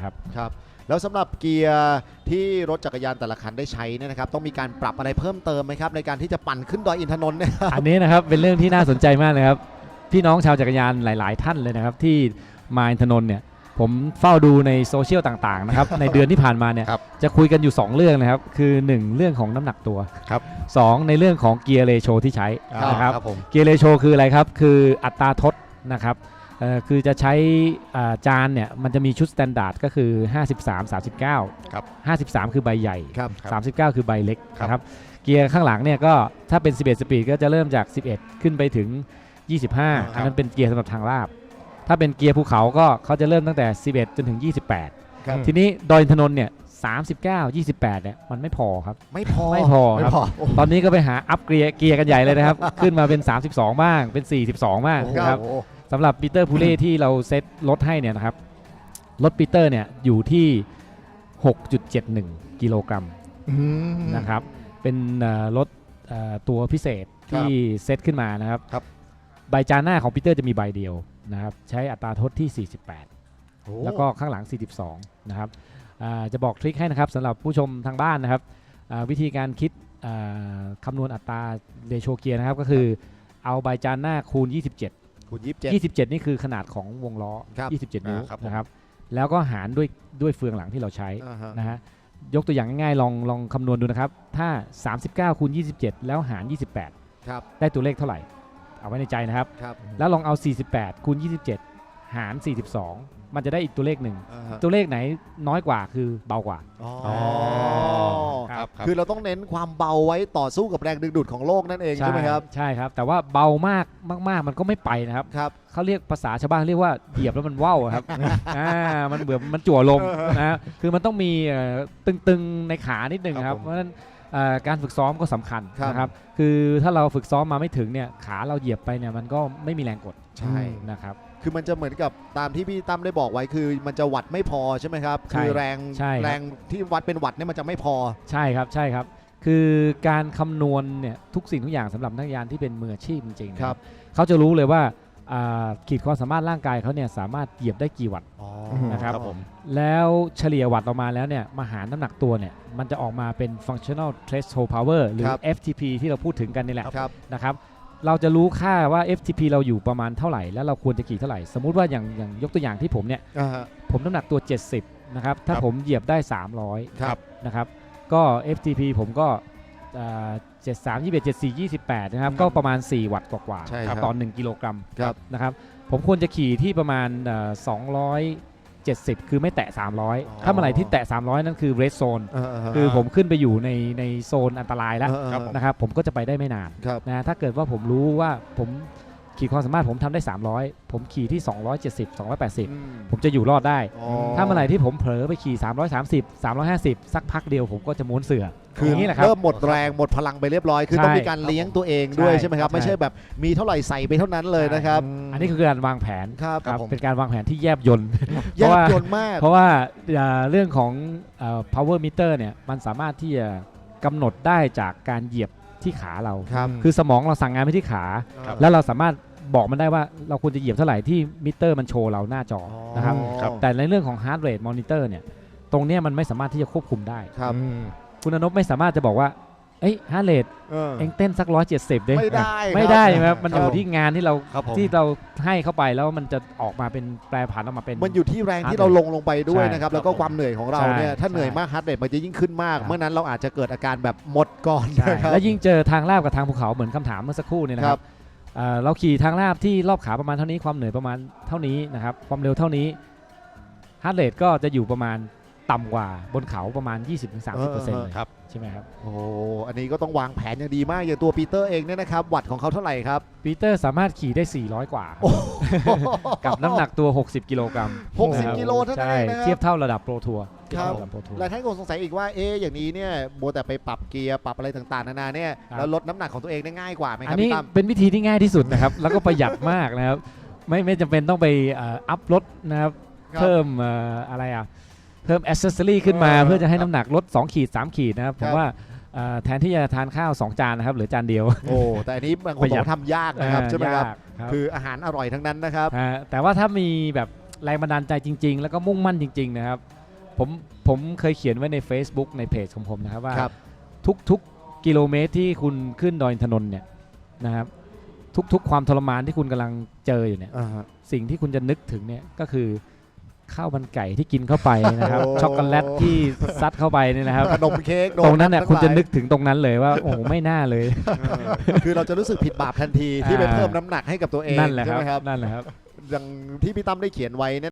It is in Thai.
นะครับ ครับ แล้วสำหรับเกียร์ที่รถจักรยานแต่ละคันได้ใช้เนี่ยนะครับ ต้องมีการปรับอะไรเพิ่มเติมไหมครับ ในการที่จะปั่นขึ้นดอยอินทนนท์เนี่ยครับ อันนี้นะครับเป็นเรื่องที่น่าสนใจมากเลยครับ พี่น้องชาวจักรยานหลาย ๆ ท่านเลยนะครับ ที่มาอินทนนท์เนี่ยผมเฝ้าดูในโซเชียลต่างๆนะครับ ในเดือนที่ผ่านมาเนี่ยครับจะคุยกันอยู่ 2 เรื่องนะครับ คือ 1 เรื่องของน้ำหนักตัวครับ2ในเรื่องของเกียร์เรโชที่ใช้นะครับครับ ผม เกียร์เรโชคืออะไรครับ คืออัตราทดนะครับเอ่อ คือจะใช้อ่าจานเนี่ยมันจะมีชุดสแตนดาร์ดก็คือ 53 39ครับ53 คือใบใหญ่ครับครับ39 คือใบเล็กครับนะครับเกียร์ข้างหลังเนี่ยก็ถ้าเป็น 11 สปีดก็จะเริ่มจาก 11 ขึ้นไปถึง 25 อันนั้นเป็นเกียร์สำหรับทางลาบ ถ้าเป็นเกียร์ภูเขาก็เขาจะเริ่มตั้งแต่ 11 จนถึง 28ครับทีนี้ดอยอินทนนท์เนี่ย39 28เนี่ยมันไม่พอครับ ไม่พอไม่พอไม่ครับพอตอนนี้ก็ไปหาอัพเกียร์เกียร์กันใหญ่เลยนะครับ ขึ้นมาเป็น 32 บ้างเป็น 42 บ้างโอ้โหนะครับ สำหรับปีเตอร์พูเล่ที่เราเซ็ตรถให้เนี่ยนะครับรถปีเตอร์เนี่ยอยู่ที่ 6.71 กิโลกรัมอืมนะครับ เป็นเอ่อรถเอ่อตัวพิเศษที่เซตขึ้นมานะครับครับใบจานหน้าของปีเตอร์จะมีใบเดียวนะครับ ใช้อัตราทดที่ 48โอ้แล้วก็ข้างหลัง 42 นะครับอ่าจะบอกทริคให้นะครับสำหรับผู้ชมทางบ้านนะครับอ่าวิธีการคิดอ่าคำนวณอัตราเรโชเกียร์นะครับ ก็คือเอาใบจานหน้าคูณ 27 คูณยี่สิบเจ็ด27 นี่คือขนาดของวงล้อ ครับ27 นิ้วอ่าครับผม นะครับ แล้วก็หารด้วยด้วยเฟืองหลังที่เราใช้อ่าฮะนะฮะ ยกตัวอย่างง่ายๆ ลองลองคำนวณดูนะครับ ถ้า 39คูณ27 แล้วหาร 28 ครับได้ตัวเลขเท่าไหร่ เอาไว้ในใจนะครับ ครับ แล้วลองเอา 48คูณ27 หาร 42 มันจะได้อีกตัวเลขหนึ่งอ่าฮะตัวเลขไหนน้อยกว่าคือเบากว่า อ๋ออ๋อคครัรับบครับ คือเราต้องเน้นความเบาไว้ต่อสู้กับแรงดึงดูดของโลกนั่นเองใช่ไหมครับ ใช่ครับ แต่ว่าเบามากมากๆ มันก็ไม่ไปนะครับ ครับ เขาเรียกภาษาชาวบ้านเรียกว่าเหยียบแล้วมันว่าวอะครับ อ่า มันเบื่อมันจั่วลมนะฮะคือมันต้องมีเอ่อตึงๆในขานิดนึงครับครับผมเพราะฉะนั้นเอ่อการฝึกซ้อมก็สำคัญครับ นะครับ คือถ้าเราฝึกซ้อมมาไม่ถึงเนี่ย ขาเราเหยียบไปเนี่ยมันก็ไม่มีแรงกดใช่ นะครับ คือมันจะเหมือนกับตามที่พี่ตั้มได้บอกไว้คือมันจะวัดไม่พอใช่ไหมครับ ใช่คือแรงใช่ครับ แรงที่วัดเป็นวัดเนี่ยมันจะไม่พอ ใช่ครับใช่ครับ คือการคำนวณเนี่ยทุกสิ่งทุกอย่างสำหรับนักยานที่เป็นมืออาชีพจริงๆนะครับ เขาจะรู้เลยว่าอ่าขีดความสามารถร่างกายเขาเนี่ยสามารถเหยียบได้กี่วัตต์ อ๋อนะครับ ผมแล้วเฉลี่ยวัตต์ออกมาแล้วเนี่ยมาหารน้ำหนักตัวเนี่ยมันจะออกมาเป็น functional threshold power หรือ ครับ FTP ที่เราพูดถึงกันนี่แหละครับ นะครับ เราจะรู้ค่าว่า FTP เราอยู่ประมาณเท่าไหร่ แล้วเราควรจะขี่เท่าไหร่ สมมุติว่าอย่างอย่างยกตัวอย่างที่ผมเนี่ย อ่าฮะ ผมน้ำหนักตัว 70 นะครับ ถ้าครับผมเหยียบได้ครับ300นะครับ ก็ FTP ผมก็เจ็ดสามยี่สิบเอ็ดเจ็ดสี่ยี่สิบแปดนะครับ ก็ประมาณ 4 วัตต์กว่าใช่ๆครับต่อ1กิโลกรัมครับ นะครับ ผมควรจะขี่ที่ประมาณเอ่อ 270 คือไม่แตะ 300 ถ้าเมื่อไหร่ที่แตะ 300 นั่นคือ red zone อ่าฮะคือผมขึ้นไปอยู่ในในโซนอันตรายแล้วอ่าฮะครับผมนะครับผมก็จะไปได้ไม่นานครับนะถ้าเกิดว่าผมรู้ว่าผมขี่ความสามารถผมทำได้ 300 ผมขี่ที่ 270 280อืมผมจะอยู่รอดได้อ๋อถ้าเมื่อไหร่ที่ผมเผลอไปขี่ 330 350 สักพักเดียวผมก็จะม้วนเสือคืออย่างนี้แหละครับเริ่มหมดแรงหมดพลังไปเรียบร้อย คือใช่ต้องมีการเลี้ยงตัวเองด้วยใช่ใช่ไหมครับใช่ไม่ใช่แบบมีเท่าไหร่ใส่ไปเท่านั้นเลยนะครับอั นนี้คือการวางแผนครับครับผม เป็นการวางแผนที่แยบยนต์แยบเพราะว่ายนต์มาก เพราะว่าอ่าเรื่องของเอ่อ power meter เนี่ยมันสามารถที่จะกำหนดได้จากการเหยียบที่ขาเรา ครับ คือสมองเราสั่งงานไปที่ขา ครับ แล้วเราสามารถบอกมันได้ว่าเราควรจะเหยียบเท่าไหร่ที่มิเตอร์มันโชว์เราหน้าจออนะครับครับ แต่ในเรื่องของ heart rate monitor เนี่ย ตรงเนี้ยมันไม่สามารถที่จะควบคุมได้ ครับอืมคุณอนบไม่สามารถจะบอกว่า เอ้ย heart rate เออ เอ็งเต้นสักร้อยเจ็ดสิบเด้ไม่ได้ครับไม่ได้ครับมันอครัยู่บที่งานที่เราครับผม ที่เราให้เข้าไปแล้วมันจะออกมาเป็นแปลผันออกมาเป็น มันอยู่ที่แรงที่ Heart เรา rate ลงลงไปด้วยใช่นะครับแล้วก็ครับผมความเหนื่อยของเราใช่เนี่ยถ้าเหนื่อยใช่มากฮาร์ดเรทมันจะยิ่งขึ้นมาก ครับ เมื่อนั้นเราอาจจะเกิดอาการแบบหมดก่อนใช่นะครับ แล้วยิ่งเจอทางลาบกับทางภูเขาเหมือนคำถามเมื่อสักครู่เนี่ยนะคครัรับบเอ่อเราขี่ทางลาบที่รอบขาประมาณเท่านี้ความเหนื่อยประมาณเท่านี้นะครับความเร็วเท่านี้ฮาร์ดเรทก็จะอยู่ประมาณ ต่ำกว่าบนเขาประมาณ 20-30%เลยครับ ใช่ไหมครับ โอ้อันนี้ก็ต้องวางแผนอย่างดีมากอย่างตัวปีเตอร์เองเนี่ยนะครับ วัตต์ของเขาเท่าไหร่ครับ ปีเตอร์สามารถขี่ได้ 400 กว่ากับน้ำหนักตัว 60 กิโลกรัมหกสิบนะครับกิโลเท่านั้นใช่เองนะครับ เทียบเท่าระดับโปรทัวร์ครับระดับโปรทัวร์ หลายท่านคงสงสัยอีกว่า เอ๊ะ อย่างนี้เนี่ยโบวแต่ไปปรับเกียร์ ปรับอะไรต่างๆ นานาเนี่ย ครับ แล้วลดน้ำหนักของตัวเองได้ง่ายกว่าไหมคอัรับนนี้พี่ตั้ม เป็นวิธีที่ง่ายที่สุดนะครับ แล้วก็ประหยัดมากนะครับ ไม่ไม่จำเป็นต้องไปเอ่ออัพรถนะครับ ครับ เพิ่มเอ่ออะไรอะ เพิ่มอ c เซสซอรี่ขึ้นมาเออเพื่อจะให้น้ำหนักลด 2 ขีด 3 ขีดนะครับผครัมบว่าเอ่อแทนที่จะทานข้าว 2 จานนะครับเหลือจานเดียว โอ้แต่อันนี้บางคนประบหยัอดกว่าทำยากนะครับใช่ไหมครับ ยากครับคืออาหารอร่อยทั้งนั้นนะครับ ฮะแต่ว่าถ้ามีแบบแรงบันดาลใจจริง ๆ แล้วก็มุ่งมั่นจริง ๆ นะครับผมผมเคยเขียนไว้ใน Facebook ในเพจของผมนะครับว่า ครับทุกๆกิโลเมตรที่คุณขึ้นดอยอินทนนท์เนี่ยนะครับทุกๆ ความทรมานที่คุณกำลังเจออยู่เนี่ยอ่าฮะสิ่งที่คุณจะนึกถึงเนี่ยก็คือ ข้าวมันไก่ที่กินเข้าไปนะครับโอ้ช็อกโกแลตที่ซัดเข้าไปเนี่ยนะครับขนมเค้กโดตรงนั้นเนี่ยทั้คุณจะหลายนึกถึงตรงนั้นเลยว่าโอ้โหไม่น่าเลยเออคือเราจะรู้สึกผิดบาปทันทีที่ไปอ่าเพิ่มน้ำหนักให้กับตัวเองนั่นแหละคใช่รับไหมครับนั่นแหละครับอย่างที่พี่ตั้มได้เขียนไว้เนี่ย